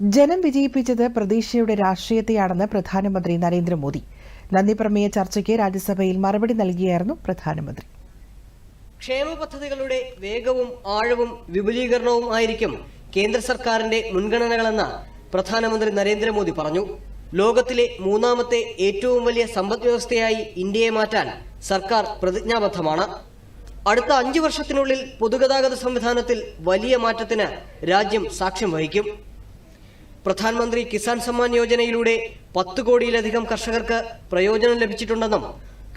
ജനം വിജയിപ്പിച്ചത് പ്രതീക്ഷയുടെ രാഷ്ട്രീയത്തെയാണെന്ന് പ്രധാനമന്ത്രി നരേന്ദ്രമോദി. നന്ദി പ്രമേയ ചർച്ചയ്ക്ക് രാജ്യസഭയിൽ മറുപടി നൽകിയായിരുന്നു പ്രധാനമന്ത്രി. ക്ഷേമ പദ്ധതികളുടെ വേഗവും ആഴവും വിപുലീകരണവും ആയിരിക്കും കേന്ദ്ര സർക്കാരിന്റെ മുൻഗണനകളെന്ന് പ്രധാനമന്ത്രി നരേന്ദ്രമോദി പറഞ്ഞു. ലോകത്തിലെ മൂന്നാമത്തെ ഏറ്റവും വലിയ സമ്പദ് വ്യവസ്ഥയായി ഇന്ത്യയെ മാറ്റാൻ സർക്കാർ പ്രതിജ്ഞാബദ്ധമാണ്. അടുത്ത അഞ്ചു വർഷത്തിനുള്ളിൽ പൊതുഗതാഗത സംവിധാനത്തിൽ വലിയ മാറ്റത്തിന് രാജ്യം സാക്ഷ്യം വഹിക്കും. പ്രധാനമന്ത്രി കിസാൻ സമ്മാൻ യോജനയിലൂടെ പത്ത് കോടിയിലധികം കർഷകർക്ക് പ്രയോജനം ലഭിച്ചിട്ടുണ്ടെന്നും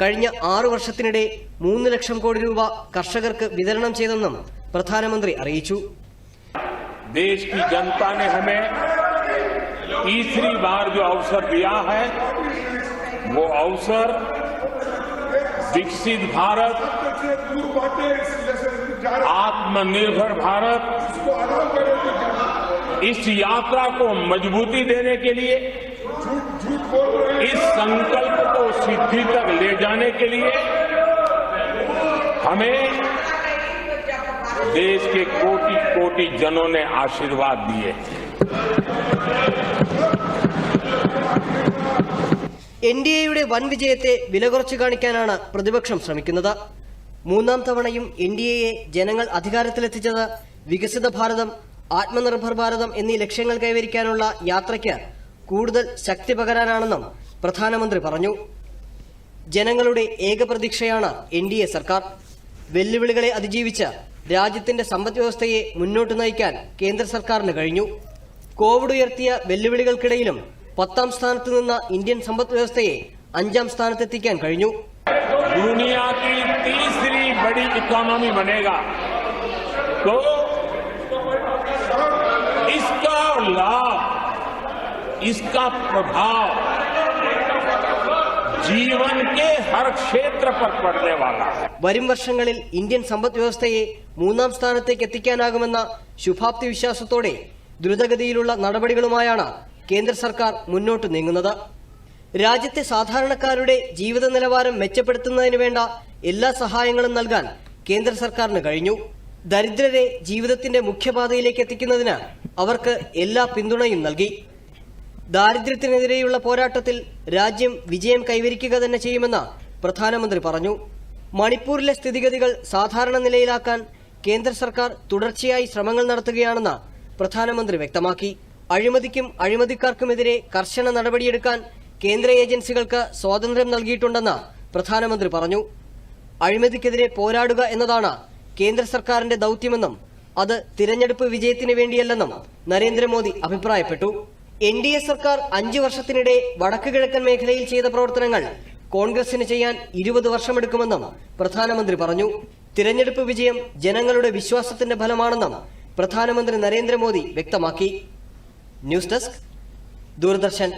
കഴിഞ്ഞ ആറു വർഷത്തിനിടെ മൂന്ന് ലക്ഷം കോടി രൂപ കർഷകർക്ക് വിതരണം ചെയ്തെന്നും പ്രധാനമന്ത്രി അറിയിച്ചു देश की जनता ने हमें तीसरी बार जो अवसर दिया है वो अवसर विकसित भारत आत्मनिर्भर भारत इस यात्रा को मजबूती देने के लिए इस संकल्प को सिद्धि तक ले जाने के लिए हमें देश के कोटि कोटि जनों ने आशीर्वाद दिए എൻ ഡി എയുടെ വൻ വിജയത്തെ വിലകുറച്ചു കാണിക്കാനാണ് പ്രതിപക്ഷം ശ്രമിക്കുന്നത് മൂന്നാം തവണയും എൻ ഡി എയെ ജനങ്ങൾ അധികാരത്തിലെത്തിച്ചത് വികസിത ഭാരതം ആത്മനിർഭർ ഭാരതം എന്നീ ലക്ഷ്യങ്ങൾ കൈവരിക്കാനുള്ള യാത്രയ്ക്ക് കൂടുതൽ ശക്തി പകരാനാണെന്നും പ്രധാനമന്ത്രി പറഞ്ഞു. ജനങ്ങളുടെ ഏക പ്രതീക്ഷയാണ് എൻ ഡി എ സർക്കാർ. വെല്ലുവിളികളെ അതിജീവിച്ച് രാജ്യത്തിന്റെ സമ്പദ് വ്യവസ്ഥയെ മുന്നോട്ട് നയിക്കാൻ കേന്ദ്ര സർക്കാരിന് കഴിഞ്ഞു. കോവിഡ് ഉയർത്തിയ വെല്ലുവിളികൾക്കിടയിലും പത്താം സ്ഥാനത്ത് നിന്ന ഇന്ത്യൻ സമ്പദ് വ്യവസ്ഥയെ അഞ്ചാം സ്ഥാനത്തെത്തിക്കാൻ കഴിഞ്ഞു. ദുനിയാ തീസരി ബഡി ഇക്കോണമി ബനേഗ इसका प्रभाव जीवन के हर क्षेत्र पर पड़ने वाला है വരും വർഷങ്ങളിൽ ഇന്ത്യൻ സമ്പദ് വ്യവസ്ഥയെ മൂന്നാം സ്ഥാനത്തേക്ക് എത്തിക്കാനാകുമെന്ന ശുഭാപ്തി വിശ്വാസത്തോടെ ദ്രുതഗതിയിലുള്ള നടപടികളുമായാണ് കേന്ദ്ര സർക്കാർ മുന്നോട്ട് നീങ്ങുന്നത് രാജ്യത്തെ സാധാരണക്കാരുടെ ജീവിത നിലവാരം മെച്ചപ്പെടുത്തുന്നതിന് വേണ്ട എല്ലാ സഹായങ്ങളും നൽകാൻ കേന്ദ്ര സർക്കാരിന് കഴിഞ്ഞു ദരിദ്രരെ ജീവിതത്തിന്റെ മുഖ്യപാതയിലേക്ക് എത്തിക്കുന്നതിന് അവർക്ക് എല്ലാ പിന്തുണയും നൽകി ദാരിദ്ര്യത്തിനെതിരെയുള്ള പോരാട്ടത്തിൽ രാജ്യം വിജയം കൈവരിക്കുക തന്നെ ചെയ്യുമെന്ന് പ്രധാനമന്ത്രി പറഞ്ഞു. മണിപ്പൂരിലെ സ്ഥിതിഗതികൾ സാധാരണ നിലയിലാക്കാൻ കേന്ദ്ര സർക്കാർ തുടർച്ചയായി ശ്രമങ്ങൾ നടത്തുകയാണെന്ന് പ്രധാനമന്ത്രി വ്യക്തമാക്കി. അഴിമതിക്കും അഴിമതിക്കാർക്കുമെതിരെ കർശന നടപടിയെടുക്കാൻ കേന്ദ്ര ഏജൻസികൾക്ക് സ്വാതന്ത്ര്യം നൽകിയിട്ടുണ്ടെന്ന് പ്രധാനമന്ത്രി പറഞ്ഞു. അഴിമതിക്കെതിരെ പോരാടുക എന്നതാണ് കേന്ദ്ര സർക്കാരിന്റെ ദൌത്യമെന്നും അത് തിരഞ്ഞെടുപ്പ് വിജയത്തിന് വേണ്ടിയല്ലെന്നും നരേന്ദ്രമോദി അഭിപ്രായപ്പെട്ടു. എൻ ഡി എ സർക്കാർ അഞ്ചു വർഷത്തിനിടെ വടക്ക് കിഴക്കൻ മേഖലയിൽ ചെയ്ത പ്രവർത്തനങ്ങൾ കോൺഗ്രസിന് ചെയ്യാൻ ഇരുപത് വർഷമെടുക്കുമെന്നും പ്രധാനമന്ത്രി പറഞ്ഞു. തിരഞ്ഞെടുപ്പ് വിജയം ജനങ്ങളുടെ വിശ്വാസത്തിന്റെ ഫലമാണെന്നും പ്രധാനമന്ത്രി നരേന്ദ്രമോദി വ്യക്തമാക്കി. News desk Doordarshan.